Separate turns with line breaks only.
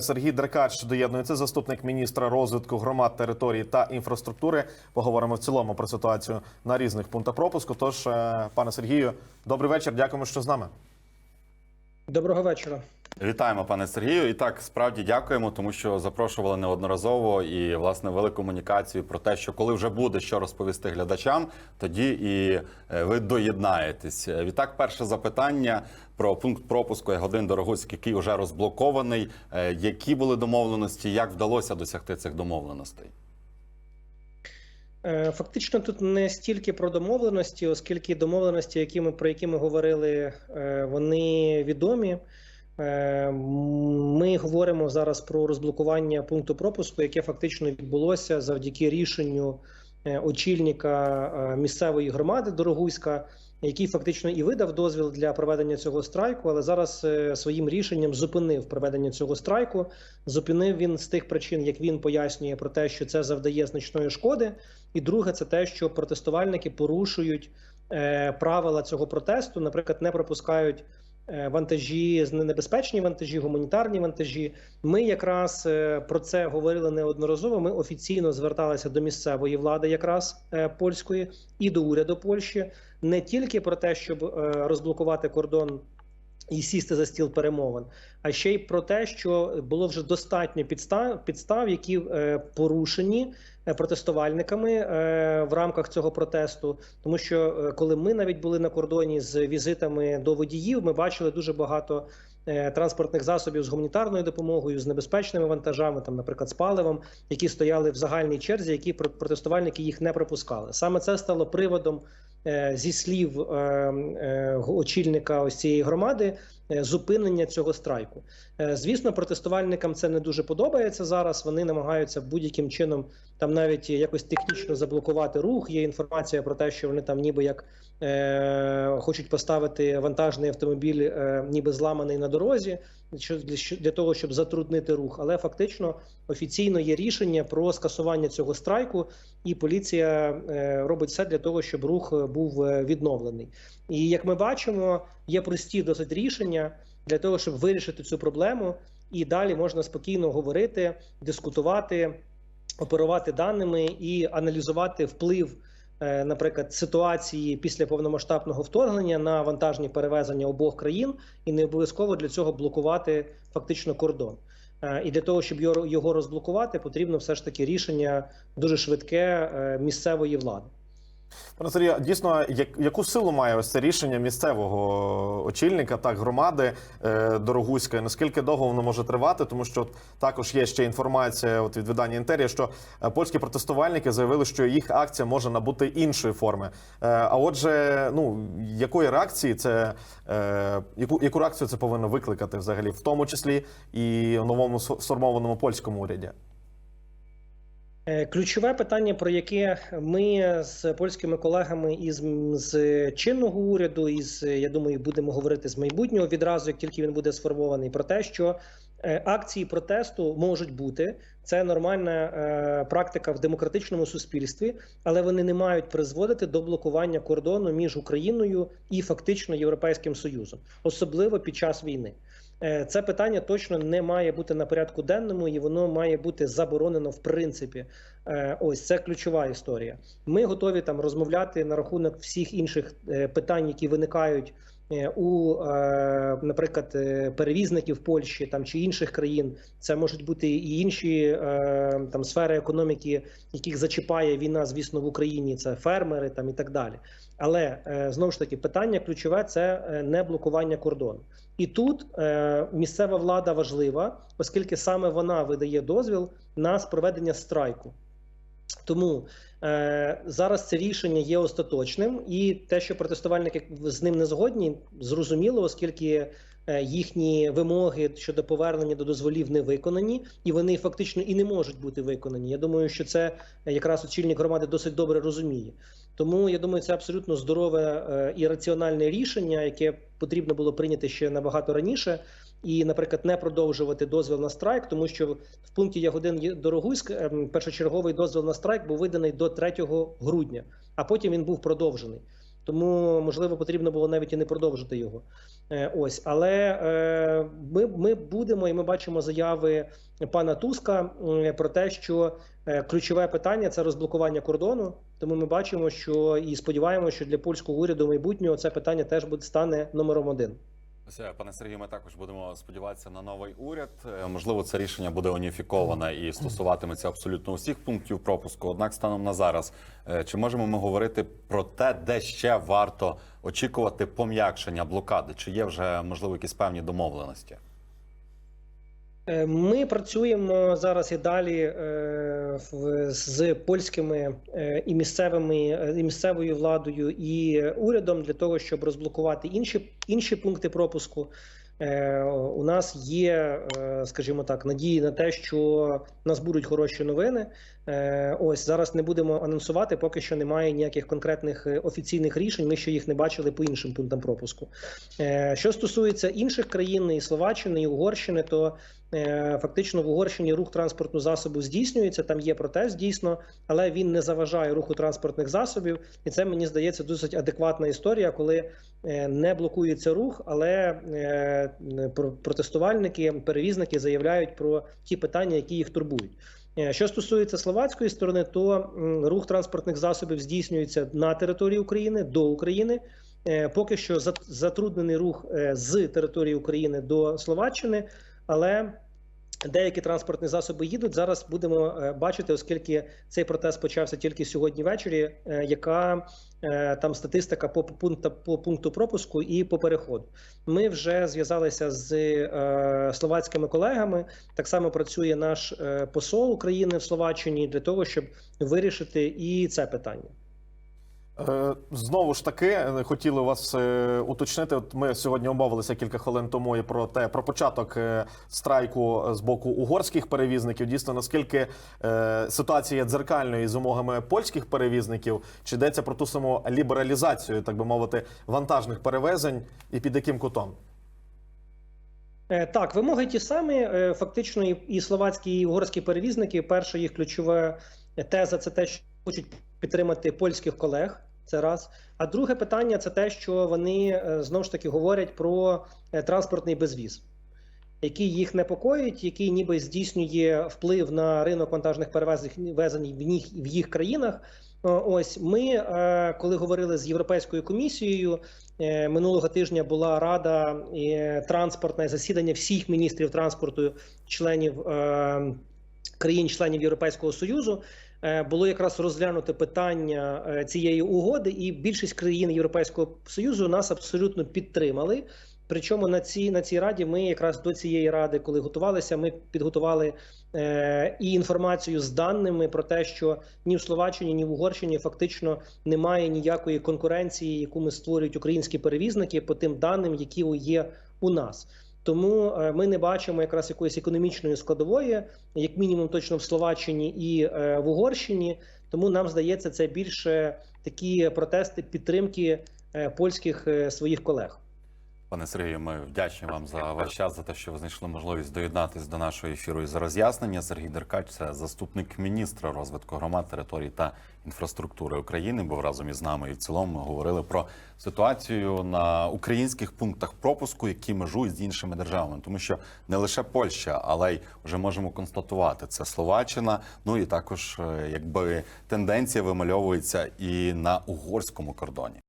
Сергій Деркач доєднується заступник міністра розвитку громад, території та інфраструктури. Поговоримо в цілому про ситуацію на різних пунктах пропуску. Тож, е, пане Сергію, добрий вечір. Дякуємо, що з нами.
Доброго вечора.
Вітаємо, пане Сергію. І так справді дякуємо, тому що запрошували неодноразово і власне вели комунікацію про те, що коли вже буде що розповісти глядачам, тоді і е, ви доєднаєтесь. Відтак, перше запитання про пункт пропуску Ягодин Дорогуськ, який вже розблокований. Е, Які були домовленості? Як вдалося досягти цих домовленостей?
Е, Фактично тут не стільки про домовленості, оскільки домовленості, які ми про які ми говорили, е, вони відомі. Е, Ми говоримо зараз про розблокування пункту пропуску, яке фактично відбулося завдяки рішенню очільника е, місцевої громади Дорогуська, який фактично і видав дозвіл для проведення цього страйку, але зараз е, своїм рішенням зупинив проведення цього страйку. Зупинив він з тих причин, як він пояснює про те, що це завдає значної шкоди. І друге, це те, що протестувальники порушують е, правила цього протесту, наприклад, не пропускають. Е, Вантажі небезпечні вантажі, гуманітарні вантажі. Ми якраз е, про це говорили неодноразово. Ми офіційно зверталися до місцевої влади, якраз е, польської, і до уряду Польщі, не тільки про те, щоб розблокувати кордон і сісти за стіл перемовин, а ще й про те, що було вже достатньо підстав, підстав які е, порушені е, протестувальниками е, в рамках цього протесту. Тому що е, коли ми навіть були на кордоні з візитами до водіїв, ми бачили дуже багато. е, Транспортних засобів з гуманітарною допомогою, з небезпечними вантажами, там, наприклад, з паливом, які стояли в загальній черзі, які про- протестувальники їх не пропускали. Саме це стало приводом зі слів е, е, очільника ось цієї громади е, зупинення цього страйку. Е, Звісно, протестувальникам це не дуже подобається зараз. Вони намагаються будь-яким чином там навіть якось технічно заблокувати рух. Є інформація про те, що вони там ніби як е, хочуть поставити вантажний автомобіль, е, ніби зламаний на дорозі, що для, для того, щоб затруднити рух. Але фактично офіційно є рішення про скасування цього страйку, і поліція е, робить все для того, щоб рух е, був е, відновлений. І як ми бачимо, є прості досить рішення для того, щоб вирішити цю проблему, і далі можна спокійно говорити, дискутувати, оперувати даними і аналізувати вплив. е, Наприклад, ситуації після повномасштабного вторгнення на вантажні перевезення обох країн, і не обов'язково для цього блокувати фактично кордон. Е, І для того, щоб його розблокувати, потрібно все ж таки рішення дуже швидке е, місцевої влади.
Пане Сергію, дійсно, яку силу має ось це рішення місцевого очільника, так громади е, Дорогуська? Наскільки довго воно може тривати? Тому що також є ще інформація от від видання інтерія, що е, польські протестувальники заявили, що їх акція може набути іншої форми. Е, а отже, ну якої реакції це яку, яку реакцію це повинно викликати взагалі, в тому числі і в новому сформованому польському уряді?
Е, Ключове питання, про яке ми з польськими колегами із з чинного уряду, і я думаю, будемо говорити з майбутнього відразу, як тільки він буде сформований, про те, що акції протесту можуть бути. Це нормальна е, практика в демократичному суспільстві, але вони не мають призводити до блокування кордону між Україною і фактично Європейським Союзом, особливо під час війни. Е, Це питання точно не має бути на порядку денному, і воно має бути заборонено в принципі. Е, Ось це ключова історія. Ми готові там розмовляти на рахунок всіх інших е, питань, які виникають е, у, е, наприклад, е, перевізників Польщі там чи інших країн. Це можуть бути і інші е, там сфери економіки, яких зачіпає війна, звісно, в Україні. Це фермери там і так далі. Але е, знову ж таки питання ключове це е, не блокування кордону. І тут е, місцева влада важлива, оскільки саме вона видає дозвіл на проведення страйку. Тому е, зараз це рішення є остаточним, і те, що протестувальники з ним не згодні, зрозуміло, оскільки е, їхні вимоги щодо повернення до дозволів не виконані, і вони фактично і не можуть бути виконані. Я думаю, що це якраз очільник громади досить добре розуміє. Тому я думаю, це абсолютно здорове е, і раціональне рішення, яке потрібно було прийняти ще набагато раніше. І, наприклад, не продовжувати дозвіл на страйк, тому що в пункті Ягодин Дорогуськ ем, першочерговий дозвіл на страйк був виданий до 3 грудня, а потім він був продовжений. Тому можливо потрібно було навіть і не продовжити його. Е, Ось, але е, ми, ми будемо і ми бачимо заяви пана Туска про те, що е, ключове питання це розблокування кордону. Тому ми бачимо, що і сподіваємося, що для польського уряду майбутнього це питання теж буде стане номером один.
Пане Сергію, ми також будемо сподіватися на новий уряд. Е, Можливо, це рішення буде уніфіковане і стосуватиметься абсолютно усіх пунктів пропуску. Однак, станом на зараз, е, чи можемо ми говорити про те, де ще варто очікувати пом'якшення блокади? Чи є вже можливо якісь певні домовленості?
Е, Ми працюємо зараз і далі е, з польськими е, і місцевими і місцевою владою і урядом для того, щоб розблокувати інші інші пункти пропуску. У нас є, скажімо так, надії на те, що в нас будуть хороші новини. Ось зараз не будемо анонсувати, поки що немає ніяких конкретних офіційних рішень. Ми ще їх не бачили по іншим пунктам пропуску. Що стосується інших країн, і Словаччини, і Угорщини, то Фактично в Угорщині рух транспортного засобу здійснюється. Там є протест дійсно, але він не заважає руху транспортних засобів. І це мені здається досить адекватна історія, коли е, не блокується рух, але е, про- протестувальники, перевізники заявляють про ті питання, які їх турбують. Е, Що стосується словацької сторони, то рух транспортних засобів здійснюється на території України до України. Е, Поки що зат- затруднений рух е, з території України до Словаччини, але деякі транспортні засоби їдуть. Зараз будемо е, бачити, оскільки цей протест почався тільки сьогодні ввечері. е, Яка е, там статистика по пункту по пункту пропуску і по переходу? Ми вже зв'язалися з словацькими колегами. Так само працює наш посол України в Словаччині для того, щоб вирішити і це питання.
Е, Знову ж таки, е, хотіли вас е, уточнити. От ми сьогодні обмовилися кілька хвилин тому і про те про початок страйку з боку угорських перевізників. Дійсно, наскільки ситуація дзеркальною з умовами польських перевізників, чи йдеться про ту саму лібералізацію, так би мовити, вантажних перевезень, і під яким кутом?
Так, вимоги ті самі. Фактично, і словацькі, і угорські перевізники. Перша їх ключова теза це те, що хочуть підтримати польських колег. Це раз. А друге питання це те, що вони е, знову ж таки говорять про е, транспортний безвіз, який їх непокоїть, який ніби здійснює вплив на ринок вантажних перевезень везень в їх, в їх країнах. Ось ми, е, коли говорили з Європейською комісією, минулого тижня була рада транспортне засідання всіх міністрів транспорту, членів країн-членів Європейського союзу. Е, Було якраз розглянуто питання е, цієї угоди, і більшість країн Європейського союзу нас абсолютно підтримали. Причому на цій на цій раді ми якраз до цієї ради, коли готувалися, ми підготували е, і інформацію з даними про те, що ні в Словаччині, ні в Угорщині фактично немає ніякої конкуренції, яку ми створюють українські перевізники по тим даним, які є у нас. Тому е, ми не бачимо якраз якоїсь економічної складової, як мінімум, точно в Словаччині і е, в Угорщині. Тому нам здається, це більше такі протести підтримки е, польських своїх колег.
Пане Сергію, ми вдячні вам за ваш час, за те, що ви знайшли можливість доєднатись до нашого ефіру і за роз'яснення. Сергій Деркач, це заступник міністра розвитку громад, територій та інфраструктури України. Був разом із нами і в цілому ми говорили про ситуацію на українських пунктах пропуску, які межують з іншими державами, тому що не лише Польща, але й вже можемо констатувати це Словаччина. Ну і також, е, якби тенденція вимальовується і на угорському кордоні.